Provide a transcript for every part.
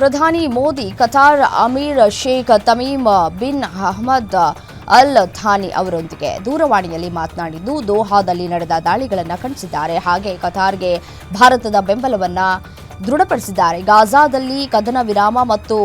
ಪ್ರಧಾನಿ Modi, Qatar emir Sheikh Tamim bin Ahmad Al Thani ಅವರೊಂದಿಗೆ ದೂರವಾಣಿಯಲ್ಲಿ ಮಾತನಾಡಿದ್ದು, ದೋಹಾದಲ್ಲಿ ನಡೆದ ದಾಳಿಗಳನ್ನು ಖಂಡಿಸಿದ್ದಾರೆ. ಹಾಗೆ ಕತಾರ್ಗೆ ಭಾರತದ ಬೆಂಬಲವನ್ನ ದೃಢಪಡಿಸಿದ್ದಾರೆ. ಗಾಜಾದಲ್ಲಿ ಕದನ ವಿರಾಮ ಮತ್ತು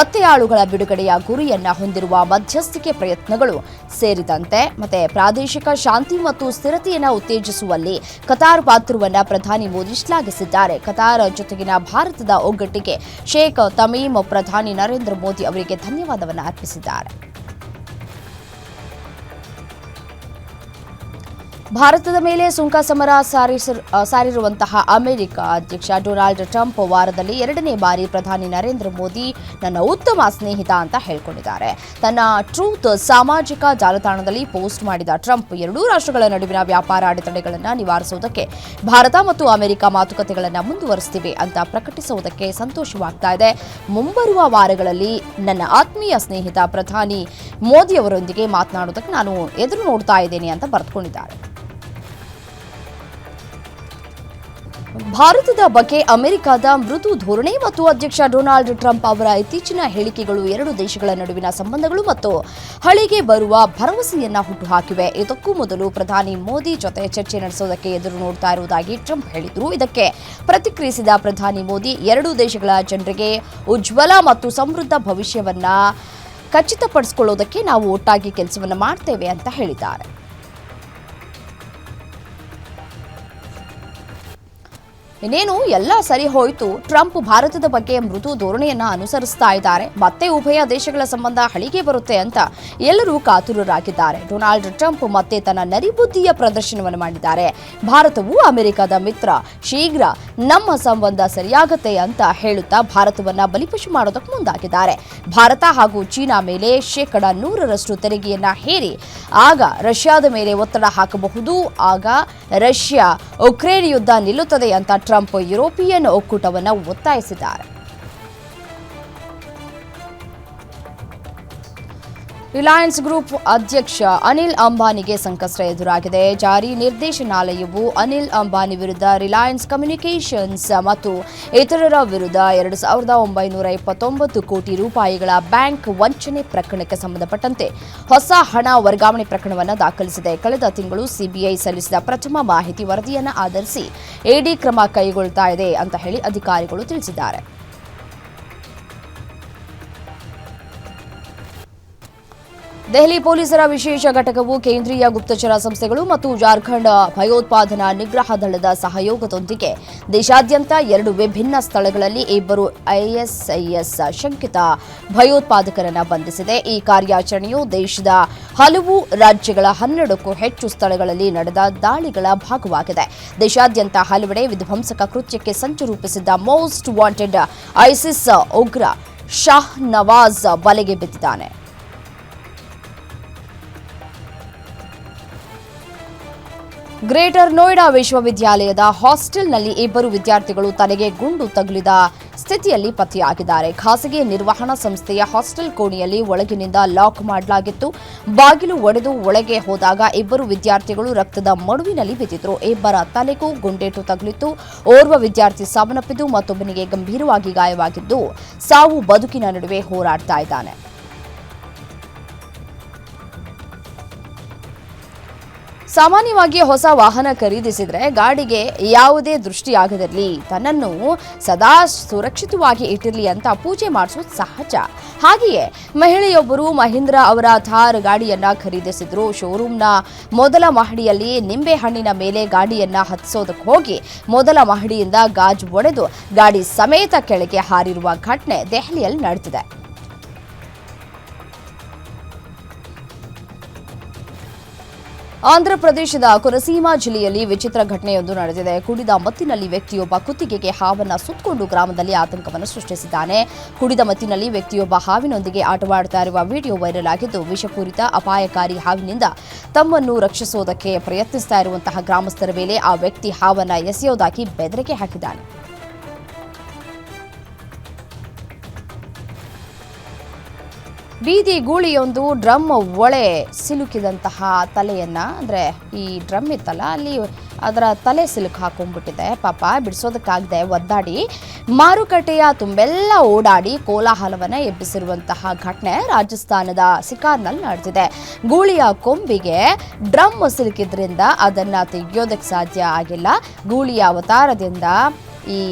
ಒತ್ತೆಯಾಳುಗಳ ಬಿಡುಗಡೆಯ ಗುರಿಯನ್ನ ಹೊಂದಿರುವ ಮಧ್ಯಸ್ಥಿಕೆ ಪ್ರಯತ್ನಗಳು ಸೇರಿದಂತೆ, ಮತ್ತೆ ಪ್ರಾದೇಶಿಕ ಶಾಂತಿ ಮತ್ತು ಸ್ಥಿರತೆಯನ್ನು ಉತ್ತೇಜಿಸುವಲ್ಲಿ ಕತಾರ್ ಪಾತ್ರವನ್ನು ಪ್ರಧಾನಿ ಮೋದಿ ಶ್ಲಾಘಿಸಿದ್ದಾರೆ. ಕತಾರ್ ಜೊತೆಗಿನ ಭಾರತದ ಒಗ್ಗಟ್ಟಿಗೆ ಶೇಖ್ ತಮೀಮ್ ಪ್ರಧಾನಿ ನರೇಂದ್ರ ಮೋದಿ ಅವರಿಗೆ ಧನ್ಯವಾದವನ್ನು ಅರ್ಪಿಸಿದ್ದಾರೆ. ಭಾರತದ ಮೇಲೆ ಸುಂಕ ಸಮರ ಸಾರಿರುವಂತಹ ಅಮೆರಿಕ ಅಧ್ಯಕ್ಷ ಡೊನಾಲ್ಡ್ ಟ್ರಂಪ್ ವಾರದಲ್ಲಿ ಎರಡನೇ ಬಾರಿ ಪ್ರಧಾನಿ ನರೇಂದ್ರ ಮೋದಿ ನನ್ನ ಉತ್ತಮ ಸ್ನೇಹಿತ ಅಂತ ಹೇಳ್ಕೊಂಡಿದ್ದಾರೆ. ತನ್ನ ಟ್ರೂತ್ ಸಾಮಾಜಿಕ ಜಾಲತಾಣದಲ್ಲಿ ಪೋಸ್ಟ್ ಮಾಡಿದ ಟ್ರಂಪ್ ಎರಡೂ ರಾಷ್ಟ್ರಗಳ ನಡುವಿನ ವ್ಯಾಪಾರ ಅಡೆತಡೆಗಳನ್ನು ನಿವಾರಿಸುವುದಕ್ಕೆ ಭಾರತ ಮತ್ತು ಅಮೆರಿಕ ಮಾತುಕತೆಗಳನ್ನು ಮುಂದುವರಿಸ್ತಿವೆ ಅಂತ ಪ್ರಕಟಿಸುವುದಕ್ಕೆ ಸಂತೋಷವಾಗ್ತಾ ಇದೆ. ಮುಂಬರುವ ವಾರಗಳಲ್ಲಿ ನನ್ನ ಆತ್ಮೀಯ ಸ್ನೇಹಿತ ಪ್ರಧಾನಿ ಮೋದಿ ಅವರೊಂದಿಗೆ ಮಾತನಾಡುವುದಕ್ಕೆ ನಾನು ಎದುರು ನೋಡ್ತಾ ಇದ್ದೇನೆ ಅಂತ ಬರೆದುಕೊಂಡಿದ್ದಾರೆ. ಭಾರತದ ಬಗ್ಗೆ ಅಮೆರಿಕದ ಮೃದು ಧೋರಣೆ ಮತ್ತು ಅಧ್ಯಕ್ಷ ಡೊನಾಲ್ಡ್ ಟ್ರಂಪ್ ಅವರ ಇತ್ತೀಚಿನ ಹೇಳಿಕೆಗಳು ಎರಡು ದೇಶಗಳ ನಡುವಿನ ಸಂಬಂಧಗಳು ಮತ್ತು ಹಳಿಗೆ ಬರುವ ಭರವಸೆಯನ್ನ ಹುಟ್ಟುಹಾಕಿವೆ. ಇದಕ್ಕೂ ಮೊದಲು ಪ್ರಧಾನಿ ಮೋದಿ ಜೊತೆ ಚರ್ಚೆ ನಡೆಸೋದಕ್ಕೆ ಎದುರು ನೋಡ್ತಾ ಇರುವುದಾಗಿ ಟ್ರಂಪ್ ಹೇಳಿದರು. ಇದಕ್ಕೆ ಪ್ರತಿಕ್ರಿಯಿಸಿದ ಪ್ರಧಾನಿ ಮೋದಿ, ಎರಡೂ ದೇಶಗಳ ಜನರಿಗೆ ಉಜ್ವಲ ಮತ್ತು ಸಮೃದ್ಧ ಭವಿಷ್ಯವನ್ನ ಖಚಿತಪಡಿಸಿಕೊಳ್ಳೋದಕ್ಕೆ ನಾವು ಒಟ್ಟಾಗಿ ಕೆಲಸವನ್ನು ಮಾಡ್ತೇವೆ ಅಂತ ಹೇಳಿದ್ದಾರೆ. ಇನ್ನೇನು ಎಲ್ಲ ಸರಿ ಹೋಯಿತು. ಟ್ರಂಪ್ ಭಾರತದ ಬಗ್ಗೆ ಮೃದು ಧೋರಣೆಯನ್ನ ಅನುಸರಿಸ್ತಾ ಇದ್ದಾರೆ. ಮತ್ತೆ ಉಭಯ ದೇಶಗಳ ಸಂಬಂಧ ಹಳಿಗೆ ಬರುತ್ತೆ ಅಂತ ಎಲ್ಲರೂ ಕಾತುರರಾಗಿದ್ದಾರೆ. ಡೊನಾಲ್ಡ್ ಟ್ರಂಪ್ ಮತ್ತೆ ತನ್ನ ನರಿಬುದ್ಧಿಯ ಪ್ರದರ್ಶನವನ್ನು ಮಾಡಿದ್ದಾರೆ. ಭಾರತವು ಅಮೆರಿಕದ ಮಿತ್ರ. ಶೀಘ್ರ ನಮ್ಮ ಸಂಬಂಧ ಸರಿಯಾಗತ್ತೆ ಅಂತ ಹೇಳುತ್ತಾ ಭಾರತವನ್ನ ಬಲಿಪಶು ಮಾಡೋದಕ್ಕೆ ಮುಂದಾಗಿದ್ದಾರೆ. ಭಾರತ ಹಾಗೂ ಚೀನಾ ಮೇಲೆ ಶೇಕಡ ನೂರರಷ್ಟು ತೆರಿಗೆಯನ್ನ ಹೇರಿ, ಆಗ ರಷ್ಯಾದ ಮೇಲೆ ಒತ್ತಡ ಹಾಕಬಹುದು, ಆಗ ರಷ್ಯಾ ಉಕ್ರೇನ್ ಯುದ್ಧ ನಿಲ್ಲುತ್ತದೆ ಅಂತ ಯುರೋಪಿಯನ್ ಒಕ್ಕೂಟವನ್ನು ಒತ್ತಾಯಿಸಿದ್ದಾರೆ. ರಿಲಯನ್ಸ್ ಗ್ರೂಪ್ ಅಧ್ಯಕ್ಷ ಅನಿಲ್ ಅಂಬಾನಿಗೆ ಸಂಕಷ್ಟ ಎದುರಾಗಿದೆ. ಜಾರಿ ನಿರ್ದೇಶನಾಲಯವು ಅನಿಲ್ ಅಂಬಾನಿ ವಿರುದ್ಧ ರಿಲಯನ್ಸ್ ಕಮ್ಯುನಿಕೇಷನ್ಸ್ ಮತ್ತು ಇತರರ ವಿರುದ್ಧ ಎರಡು ಸಾವಿರದ ಒಂಬೈನೂರ ಇಪ್ಪತ್ತೊಂಬತ್ತು ಕೋಟಿ ರೂಪಾಯಿಗಳ ಬ್ಯಾಂಕ್ ವಂಚನೆ ಪ್ರಕರಣಕ್ಕೆ ಸಂಬಂಧಪಟ್ಟಂತೆ ಹೊಸ ಹಣ ವರ್ಗಾವಣೆ ಪ್ರಕರಣವನ್ನು ದಾಖಲಿಸಿದೆ. ಕಳೆದ ತಿಂಗಳು ಸಿಬಿಐ ಸಲ್ಲಿಸಿದ ಪ್ರಥಮ ಮಾಹಿತಿ ವರದಿಯನ್ನು ಆಧರಿಸಿ ಎಡಿ ಕ್ರಮ ಕೈಗೊಳ್ತಾ ಇದೆ ಅಂತ ಹೇಳಿ ಅಧಿಕಾರಿಗಳು ತಿಳಿಸಿದ್ದಾರೆ. ದೆಹಲಿ ಪೊಲೀಸರ ವಿಶೇಷ ಘಟಕವು ಕೇಂದ್ರೀಯ ಗುಪ್ತಚರ ಸಂಸ್ಥೆಗಳು ಮತ್ತು ಜಾರ್ಖಂಡ್ ಭಯೋತ್ಪಾದನಾ ನಿಗ್ರಹ ದಳದ ಸಹಯೋಗದೊಂದಿಗೆ ದೇಶಾದ್ಯಂತ ಎರಡು ವಿಭಿನ್ನ ಸ್ಥಳಗಳಲ್ಲಿ ಇಬ್ಬರು ಐಎಸ್ಐಎಸ್ ಶಂಕಿತ ಭಯೋತ್ಪಾದಕರನ್ನು ಬಂಧಿಸಿದೆ. ಈ ಕಾರ್ಯಾಚರಣೆಯು ದೇಶದ ಹಲವು ರಾಜ್ಯಗಳ ಹನ್ನೆರಡಕ್ಕೂ ಹೆಚ್ಚು ಸ್ಥಳಗಳಲ್ಲಿ ನಡೆದ ದಾಳಿಗಳ ಭಾಗವಾಗಿದೆ. ದೇಶಾದ್ಯಂತ ಹಲವೆಡೆ ವಿಧ್ವಂಸಕ ಕೃತ್ಯಕ್ಕೆ ಸಂಚು ರೂಪಿಸಿದ್ದ ಮೋಸ್ಟ್ ವಾಂಟೆಡ್ ಐಸಿಸ್ ಉಗ್ರ ಶಾಹ್ ನವಾಜ್ ಬಲೆಗೆ ಬಿದ್ದಿದ್ದಾನೆ. ಗ್ರೇಟರ್ ನೋಯ್ಡಾ ವಿಶ್ವವಿದ್ಯಾಲಯದ ಹಾಸ್ಟೆಲ್ನಲ್ಲಿ ಇಬ್ಬರು ವಿದ್ಯಾರ್ಥಿಗಳು ತಲೆಗೆ ಗುಂಡು ತಗುಲಿದ ಸ್ಥಿತಿಯಲ್ಲಿ ಪತ್ತೆಯಾಗಿದ್ದಾರೆ. ಖಾಸಗಿ ನಿರ್ವಹಣಾ ಸಂಸ್ಥೆಯ ಹಾಸ್ಟೆಲ್ ಕೋಣೆಯಲ್ಲಿ ಒಳಗಿನಿಂದ ಲಾಕ್ ಮಾಡಲಾಗಿತ್ತು. ಬಾಗಿಲು ಒಡೆದು ಒಳಗೆ ಹೋದಾಗ ಇಬ್ಬರು ವಿದ್ಯಾರ್ಥಿಗಳು ರಕ್ತದ ಮಡುವಿನಲ್ಲಿ ಬಿದ್ದಿದ್ರು. ಇಬ್ಬರ ತಲೆಗೂ ಗುಂಡೇಟು ತಗುಲಿತ್ತು. ಓರ್ವ ವಿದ್ಯಾರ್ಥಿ ಸಾವನ್ನಪ್ಪಿದ್ದು, ಮತ್ತೊಬ್ಬನಿಗೆ ಗಂಭೀರವಾಗಿ ಗಾಯವಾಗಿದ್ದು, ಸಾವು ಬದುಕಿನ ನಡುವೆ ಹೋರಾಡ್ತಾ ಇದ್ದಾನೆ. ಸಾಮಾನ್ಯವಾಗಿ ಹೊಸ ವಾಹನ ಖರೀದಿಸಿದ್ರೆ ಗಾಡಿಗೆ ಯಾವುದೇ ದೃಷ್ಟಿಯಾಗದಿರಲಿ. ತನ್ನನ್ನು ಸದಾ ಸುರಕ್ಷಿತವಾಗಿ ಇಟ್ಟಿರಲಿ ಅಂತ ಪೂಜೆ ಮಾಡಿಸೋದು ಸಹಜ. ಹಾಗೆಯೇ ಮಹಿಳೆಯೊಬ್ಬರು ಮಹೀಂದ್ರ ಅವರ ಥಾರ್ ಗಾಡಿಯನ್ನ ಖರೀದಿಸಿದ್ರು. ಶೋರೂಮ್ನ ಮೊದಲ ಮಹಡಿಯಲ್ಲಿ ನಿಂಬೆ ಹಣ್ಣಿನ ಮೇಲೆ ಗಾಡಿಯನ್ನ ಹತ್ತಿಸೋದಕ್ಕೆ ಹೋಗಿ ಮೊದಲ ಮಹಡಿಯಿಂದ ಗಾಜು ಒಡೆದು ಗಾಡಿ ಸಮೇತ ಕೆಳಗೆ ಹಾರಿರುವ ಘಟನೆ ದೆಹಲಿಯಲ್ಲಿ ನಡೆದಿದೆ. ಆಂಧ್ರಪ್ರದೇಶದ ಕೊರಸೀಮಾ ಜಿಲ್ಲೆಯಲ್ಲಿ ವಿಚಿತ್ರ ಘಟನೆಯೊಂದು ನಡೆದಿದೆ. ಕುಡಿದ ಮತ್ತಿನಲ್ಲಿ ವ್ಯಕ್ತಿಯೊಬ್ಬ ಕುತ್ತಿಗೆಗೆ ಹಾವನ್ನು ಸುತ್ತಕೊಂಡು ಗ್ರಾಮದಲ್ಲಿ ಆತಂಕವನ್ನು ಸೃಷ್ಟಿಸಿದ್ದಾನೆ. ಕುಡಿದ ಮತ್ತಿನಲ್ಲಿ ವ್ಯಕ್ತಿಯೊಬ್ಬ ಹಾವಿನೊಂದಿಗೆ ಆಟವಾಡ್ತಾ ಇರುವ ವಿಡಿಯೋ ವೈರಲ್ ಆಗಿದ್ದು, ವಿಷಪೂರಿತ, ಅಪಾಯಕಾರಿ ಹಾವಿನಿಂದ ತಮ್ಮನ್ನು ರಕ್ಷಿಸುವುದಕ್ಕೆ ಪ್ರಯತ್ನಿಸ್ತಾ ಇರುವಂತಹ ಗ್ರಾಮಸ್ಥರ ಮೇಲೆ ಆ ವ್ಯಕ್ತಿ ಹಾವನ್ನು ಎಸೆಯೋದಾಗಿ ಬೆದರಿಕೆ ಹಾಕಿದ್ದಾನೆ. ಬೀದಿ ಗೂಳಿಯೊಂದು ಡ್ರಮ್ ಒಳೆ ಸಿಲುಕಿದಂತಹ ತಲೆಯನ್ನ, ಅಂದ್ರೆ ಈ ಡ್ರಮ್ ಇತ್ತಲ್ಲ, ಅಲ್ಲಿ ಅದರ ತಲೆ ಸಿಲುಕು ಹಾಕೊಂಡ್ಬಿಟ್ಟಿದೆ. ಪಾಪ ಬಿಡಿಸೋದಕ್ಕಾಗದೆ ಒದ್ದಾಡಿ ಮಾರುಕಟ್ಟೆಯ ತುಂಬೆಲ್ಲ ಓಡಾಡಿ ಕೋಲಾಹಲವನ್ನ ಎಬ್ಬಿಸಿರುವಂತಹ ಘಟನೆ ರಾಜಸ್ಥಾನದ ಸಿಕಾರ್ನಲ್ಲಿ ನಡೆದಿದೆ. ಗೂಳಿಯ ಕೊಂಬಿಗೆ ಡ್ರಮ್ ಸಿಲುಕಿದ್ರಿಂದ ಅದನ್ನ ತೆಗೆಯೋದಕ್ಕೆ ಸಾಧ್ಯ ಆಗಿಲ್ಲ. ಗೂಳಿಯ ಅವತಾರದಿಂದ ಈ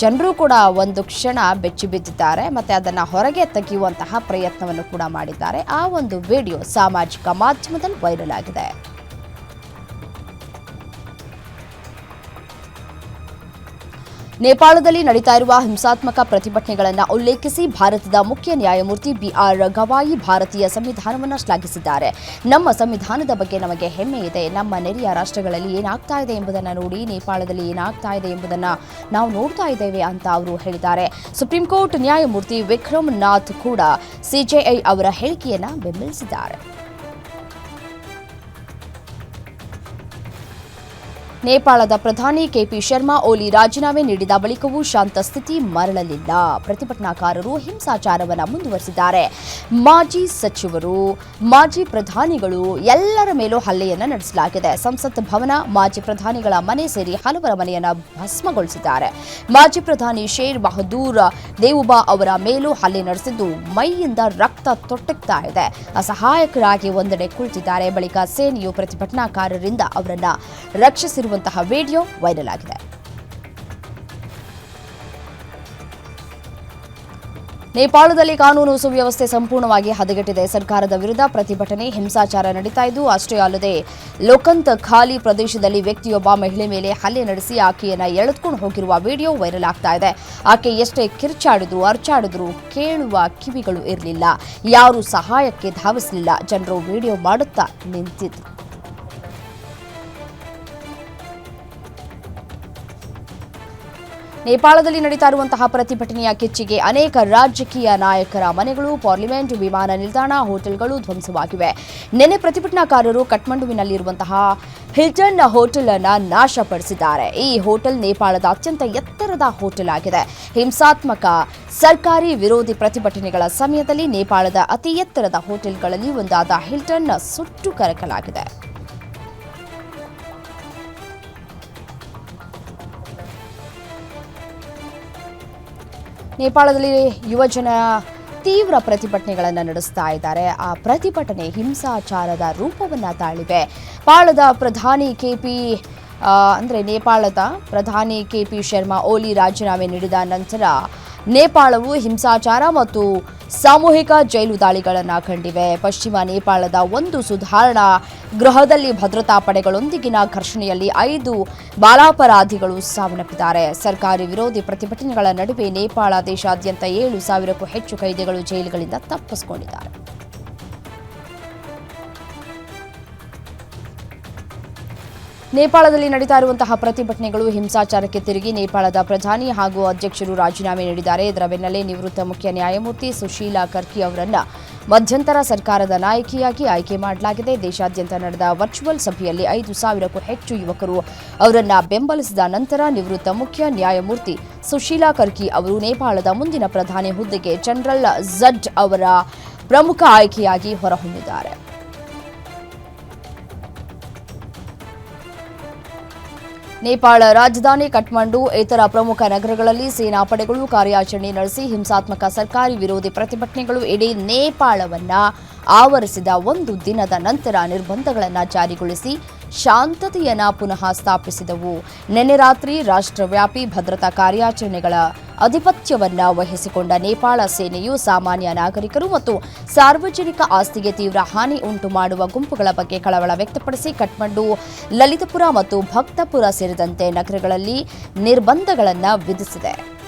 ಜನರು ಕೂಡ ಒಂದು ಕ್ಷಣ ಬೆಚ್ಚಿ ಬಿದ್ದಿದ್ದಾರೆ, ಮತ್ತೆ ಅದನ್ನ ಹೊರಗೆ ತೆಗೆಯುವಂತಹ ಪ್ರಯತ್ನವನ್ನು ಕೂಡ ಮಾಡಿದ್ದಾರೆ. ಆ ಒಂದು ವಿಡಿಯೋ ಸಾಮಾಜಿಕ ಮಾಧ್ಯಮದಲ್ಲಿ ವೈರಲ್ ಆಗಿದೆ. ನೇಪಾಳದಲ್ಲಿ ನಡೀತಾ ಇರುವ ಹಿಂಸಾತ್ಮಕ ಪ್ರತಿಭಟನೆಗಳನ್ನು ಉಲ್ಲೇಖಿಸಿ ಭಾರತದ ಮುಖ್ಯ ನ್ಯಾಯಮೂರ್ತಿ ಬಿಆರ್ ಗವಾಯಿ ಭಾರತೀಯ ಸಂವಿಧಾನವನ್ನು ಶ್ಲಾಘಿಸಿದ್ದಾರೆ. ನಮ್ಮ ಸಂವಿಧಾನದ ಬಗ್ಗೆ ನಮಗೆ ಹೆಮ್ಮೆ ಇದೆ. ನಮ್ಮ ನೆರೆಯ ರಾಷ್ಟ್ರಗಳಲ್ಲಿ ಏನಾಗ್ತಾ ಇದೆ ಎಂಬುದನ್ನು ನೋಡಿ ನೇಪಾಳದಲ್ಲಿ ಏನಾಗ್ತಾ ಇದೆ ಎಂಬುದನ್ನು ನಾವು ನೋಡ್ತಾ ಇದ್ದೇವೆ ಅಂತ ಅವರು ಹೇಳಿದ್ದಾರೆ. ಸುಪ್ರೀಂ ಕೋರ್ಟ್ ನ್ಯಾಯಮೂರ್ತಿ ವಿಕ್ರಮ್ ನಾಥ್ ಕೂಡ ಸಿಜೆಐ ಅವರ ಹೇಳಿಕೆಯನ್ನು ಬೆಂಬಲಿಸಿದ್ದಾರೆ. ನೇಪಾಳದ ಪ್ರಧಾನಿ ಕೆಪಿ ಶರ್ಮಾ ಓಲಿ ರಾಜೀನಾಮೆ ನೀಡಿದ ಬಳಿಕವೂ ಶಾಂತ ಸ್ಥಿತಿ ಮರಳಲಿಲ್ಲ. ಪ್ರತಿಭಟನಾಕಾರರು ಹಿಂಸಾಚಾರವನ್ನು ಮುಂದುವರೆಸಿದ್ದಾರೆ. ಮಾಜಿ ಸಚಿವರು, ಮಾಜಿ ಪ್ರಧಾನಿಗಳು ಎಲ್ಲರ ಮೇಲೂ ಹಲ್ಲೆಯನ್ನು ನಡೆಸಲಾಗಿದೆ. ಸಂಸತ್ ಭವನ ಮಾಜಿ ಪ್ರಧಾನಿಗಳ ಮನೆ ಸೇರಿ ಹಲವರ ಮನೆಯನ್ನು ಭಸ್ಮಗೊಳಿಸಿದ್ದಾರೆ. ಮಾಜಿ ಪ್ರಧಾನಿ ಶೇರ್ ಬಹದ್ದೂರ್ ದೇವುಬಾ ಅವರ ಮೇಲೂ ಹಲ್ಲೆ ನಡೆಸಿದ್ದು ಮೈಯಿಂದ ರಕ್ತ ತೊಟ್ಟುತ್ತಾ ಇದೆ. ಅಸಹಾಯಕರಾಗಿ ಒಂದೆಡೆ ಕುಳಿತಿದ್ದಾರೆ. ಬಳಿಕ ಸೇನೆಯು ಪ್ರತಿಭಟನಾಕಾರರಿಂದ ಅವರನ್ನ ರಕ್ಷಿಸಿರುವಂತಹ ವಿಡಿಯೋ ವೈರಲ್ ಆಗಿದೆ. ನೇಪಾಳದಲ್ಲಿ ಕಾನೂನು ಸುವ್ಯವಸ್ಥೆ ಸಂಪೂರ್ಣವಾಗಿ ಹದಗೆಟ್ಟಿದೆ. ಸರ್ಕಾರದ ವಿರುದ್ಧ ಪ್ರತಿಭಟನೆ, ಹಿಂಸಾಚಾರ ನಡೀತಾ ಇದ್ದು, ಅಷ್ಟೇ ಅಲ್ಲದೆ ಲೋಕಂತ್ ಖಾಲಿ ಪ್ರದೇಶದಲ್ಲಿ ವ್ಯಕ್ತಿಯೊಬ್ಬ ಮಹಿಳೆ ಮೇಲೆ ಹಲ್ಲೆ ನಡೆಸಿ ಆಕೆಯನ್ನ ಎಳೆದುಕೊಂಡು ಹೋಗಿರುವ ವಿಡಿಯೋ ವೈರಲ್ ಆಗ್ತಾ ಇದೆ. ಆಕೆ ಎಷ್ಟೇ ಕಿರ್ಚಾಡಿದ್ರು, ಅರ್ಚಾಡಿದ್ರು ಕೇಳುವ ಕಿವಿಗಳು ಇರಲಿಲ್ಲ. ಯಾರು ಸಹಾಯಕ್ಕೆ ಧಾವಿಸಲಿಲ್ಲ. ಜನರು ವಿಡಿಯೋ ಮಾಡುತ್ತಾ ನಿಂತಿದ್ರು. ನೇಪಾಳದಲ್ಲಿ ನಡೀತಾ ಇರುವಂತಹ ಪ್ರತಿಭಟನೆಯ ಕಿಚ್ಚಿಗೆ ಅನೇಕ ರಾಜಕೀಯ ನಾಯಕರ ಮನೆಗಳು, ಪಾರ್ಲಿಮೆಂಟ್, ವಿಮಾನ ನಿಲ್ದಾಣ, ಹೋಟೆಲ್ಗಳು ಧ್ವಂಸವಾಗಿವೆ. ನಿನ್ನೆ ಪ್ರತಿಭಟನಾಕಾರರು ಕಠ್ಮಂಡುವಿನಲ್ಲಿರುವಂತಹ ಹಿಲ್ಟನ್ ಹೋಟೆಲ್ ಅನ್ನ ನಾಶಪಡಿಸಿದ್ದಾರೆ. ಈ ಹೋಟೆಲ್ ನೇಪಾಳದ ಅತ್ಯಂತ ಎತ್ತರದ ಹೋಟೆಲ್ ಆಗಿದೆ. ಹಿಂಸಾತ್ಮಕ ಸರ್ಕಾರಿ ವಿರೋಧಿ ಪ್ರತಿಭಟನೆಗಳ ಸಮಯದಲ್ಲಿ ನೇಪಾಳದ ಅತಿ ಎತ್ತರದ ಹೋಟೆಲ್ಗಳಲ್ಲಿ ಒಂದಾದ ಹಿಲ್ಟನ್ ಸುಟ್ಟು ಕರಕಲಾಗಿದೆ. ನೇಪಾಳದಲ್ಲಿ ಯುವಜನ ತೀವ್ರ ಪ್ರತಿಭಟನೆಗಳನ್ನು ನಡೆಸ್ತಾ ಇದ್ದಾರೆ. ಆ ಪ್ರತಿಭಟನೆ ಹಿಂಸಾಚಾರದ ರೂಪವನ್ನು ತಾಳಿವೆ ಪಾಳದ ಪ್ರಧಾನಿ ಕೆಪಿ ಅಂದ್ರೆ ನೇಪಾಳದ ಪ್ರಧಾನಿ ಕೆ ಪಿ ಶರ್ಮಾ ಓಲಿ ರಾಜೀನಾಮೆ ನೀಡಿದ ನಂತರ ನೇಪಾಳವು ಹಿಂಸಾಚಾರ ಮತ್ತು ಸಾಮೂಹಿಕ ಜೈಲು ದಾಳಿಗಳನ್ನು ಕಂಡಿವೆ. ಪಶ್ಚಿಮ ನೇಪಾಳದ ಒಂದು ಸುಧಾರಣಾ ಗೃಹದಲ್ಲಿ ಭದ್ರತಾ ಪಡೆಗಳೊಂದಿಗಿನ ಘರ್ಷಣೆಯಲ್ಲಿ ಐದು ಬಾಲಾಪರಾಧಿಗಳು ಸಾವನ್ನಪ್ಪಿದ್ದಾರೆ. ಸರ್ಕಾರಿ ವಿರೋಧಿ ಪ್ರತಿಭಟನೆಗಳ ನಡುವೆ ನೇಪಾಳ ದೇಶಾದ್ಯಂತ ಏಳು ಸಾವಿರಕ್ಕೂ ಹೆಚ್ಚು ಕೈದಿಗಳು ಜೈಲುಗಳಿಂದ ತಪ್ಪಿಸಿಕೊಂಡಿದ್ದಾರೆ. ನೇಪಾಳದಲ್ಲಿ ನಡೀತಾ ಇರುವಂತಹ ಪ್ರತಿಭಟನೆಗಳು ಹಿಂಸಾಚಾರಕ್ಕೆ ತಿರುಗಿ ನೇಪಾಳದ ಪ್ರಧಾನಿ ಹಾಗೂ ಅಧ್ಯಕ್ಷರು ರಾಜೀನಾಮೆ ನೀಡಿದ್ದಾರೆ. ಇದರ ಬೆನ್ನಲ್ಲೇ ನಿವೃತ್ತ ಮುಖ್ಯ ನ್ಯಾಯಮೂರ್ತಿ ಸುಶೀಲಾ ಕರ್ಕಿ ಅವರನ್ನ ಮಧ್ಯಂತರ ಸರ್ಕಾರದ ನಾಯಕಿಯಾಗಿ ಆಯ್ಕೆ ಮಾಡಲಾಗಿದೆ. ದೇಶಾದ್ಯಂತ ನಡೆದ ವರ್ಚುವಲ್ ಸಭೆಯಲ್ಲಿ ಐದು ಸಾವಿರಕ್ಕೂ ಹೆಚ್ಚು ಯುವಕರು ಅವರನ್ನ ಬೆಂಬಲಿಸಿದ ನಂತರ ನಿವೃತ್ತ ಮುಖ್ಯ ನ್ಯಾಯಮೂರ್ತಿ ಸುಶೀಲಾ ಕರ್ಕಿ ಅವರು ನೇಪಾಳದ ಮುಂದಿನ ಪ್ರಧಾನಿ ಹುದ್ದೆಗೆ ಜನರಲ್ ಝಡ್ ಅವರ ಪ್ರಮುಖ ಆಯ್ಕೆಯಾಗಿ ಹೊರಹೊಮ್ಮಿದ್ದಾರೆ. ನೇಪಾಳ ರಾಜಧಾನಿ ಕಠ್ಮಂಡು, ಇತರ ಪ್ರಮುಖ ನಗರಗಳಲ್ಲಿ ಸೇನಾಪಡೆಗಳು ಕಾರ್ಯಾಚರಣೆ ನಡೆಸಿ ಹಿಂಸಾತ್ಮಕ ಸರ್ಕಾರಿ ವಿರೋಧಿ ಪ್ರತಿಭಟನೆಗಳು ಇಡೀ ನೇಪಾಳವನ್ನ ಆವರಿಸಿದ ಒಂದು ದಿನದ ನಂತರ ನಿರ್ಬಂಧಗಳನ್ನು ಜಾರಿಗೊಳಿಸಿ ಶಾಂತತೆಯನ್ನ ಪುನಃ ಸ್ಥಾಪಿಸಿದವು. ನಿನ್ನೆ ರಾತ್ರಿ ರಾಷ್ಟ್ರವ್ಯಾಪಿ ಭದ್ರತಾ ಕಾರ್ಯಾಚರಣೆಗಳ ಅಧಿಪತ್ಯವನ್ನು ವಹಿಸಿಕೊಂಡ ನೇಪಾಳ ಸೇನೆಯು ಸಾಮಾನ್ಯ ನಾಗರಿಕರು ಮತ್ತು ಸಾರ್ವಜನಿಕ ಆಸ್ತಿಗೆ ತೀವ್ರ ಹಾನಿ ಉಂಟು ಮಾಡುವ ಗುಂಪುಗಳ ಬಗ್ಗೆ ಕಳವಳ ವ್ಯಕ್ತಪಡಿಸಿ ಕಠ್ಮಂಡು, ಲಲಿತಪುರ ಮತ್ತು ಭಕ್ತಪುರ ಸೇರಿದಂತೆ ನಗರಗಳಲ್ಲಿ ನಿರ್ಬಂಧಗಳನ್ನು ವಿಧಿಸಿದೆ.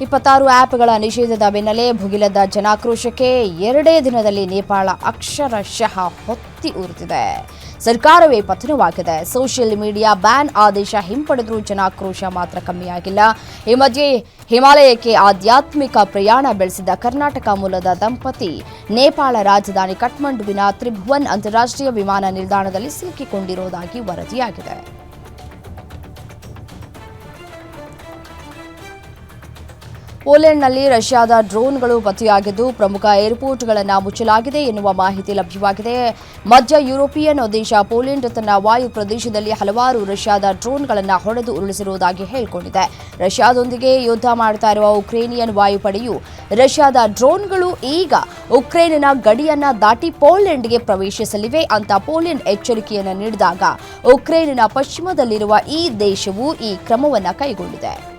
ಇಪ್ಪತ್ತಾರು ಆ್ಯಪ್ಗಳ ನಿಷೇಧದ ಬೆನ್ನಲ್ಲೇ ಭುಗಿಲದ ಜನಾಕ್ರೋಶಕ್ಕೆ ಎರಡೇ ದಿನದಲ್ಲಿ ನೇಪಾಳ ಅಕ್ಷರಶಃ ಹೊತ್ತಿ ಉರಿದಿದೆ. ಸರ್ಕಾರವೇ ಪತನವಾಗಿದೆ. ಸೋಷಿಯಲ್ ಮೀಡಿಯಾ ಬ್ಯಾನ್ ಆದೇಶ ಹಿಂಪಡೆದರೂ ಜನಾಕ್ರೋಶ ಮಾತ್ರ ಕಮ್ಮಿಯಾಗಿಲ್ಲ. ಈ ಮಧ್ಯೆ ಹಿಮಾಲಯಕ್ಕೆ ಆಧ್ಯಾತ್ಮಿಕ ಪ್ರಯಾಣ ಬೆಳೆಸಿದ ಕರ್ನಾಟಕ ಮೂಲದ ದಂಪತಿ, ನೇಪಾಳ ರಾಜಧಾನಿ ಕಠ್ಮಂಡುವಿನ ತ್ರಿಭುವನ್ ಅಂತಾರಾಷ್ಟ್ರೀಯ ವಿಮಾನ ನಿಲ್ದಾಣದಲ್ಲಿ ಸಿಲುಕಿಕೊಂಡಿರುವುದಾಗಿ ವರದಿಯಾಗಿದೆ. ಪೋಲೆಂಡ್ನಲ್ಲಿ ರಷ್ಯಾದ ಡ್ರೋನ್ಗಳು ಪತ್ತೆಯಾಗಿದ್ದು ಪ್ರಮುಖ ಏರ್ಪೋರ್ಟ್ಗಳನ್ನು ಮುಚ್ಚಲಾಗಿದೆ ಎನ್ನುವ ಮಾಹಿತಿ ಲಭ್ಯವಾಗಿದೆ. ಮಧ್ಯ ಯುರೋಪಿಯನ್ ದೇಶ ಪೋಲೆಂಡ್ ತನ್ನ ವಾಯು ಪ್ರದೇಶದಲ್ಲಿ ಹಲವಾರು ರಷ್ಯಾದ ಡ್ರೋನ್ಗಳನ್ನು ಹೊಡೆದು ಉರುಳಿಸಿರುವುದಾಗಿ ಹೇಳಿಕೊಂಡಿದೆ. ರಷ್ಯಾದೊಂದಿಗೆ ಯುದ್ಧ ಮಾಡ್ತಾ ಇರುವ ಉಕ್ರೇನಿಯನ್ ವಾಯುಪಡೆಯು ರಷ್ಯಾದ ಡ್ರೋನ್ಗಳು ಈಗ ಉಕ್ರೇನಿನ ಗಡಿಯನ್ನ ದಾಟಿ ಪೋಲೆಂಡ್ಗೆ ಪ್ರವೇಶಿಸಲಿವೆ ಅಂತ ಪೋಲೆಂಡ್ ಎಚ್ಚರಿಕೆಯನ್ನು ನೀಡಿದಾಗ ಉಕ್ರೇನಿನ ಪಶ್ಚಿಮದಲ್ಲಿರುವ ಈ ದೇಶವು ಈ ಕ್ರಮವನ್ನು ಕೈಗೊಂಡಿದೆ.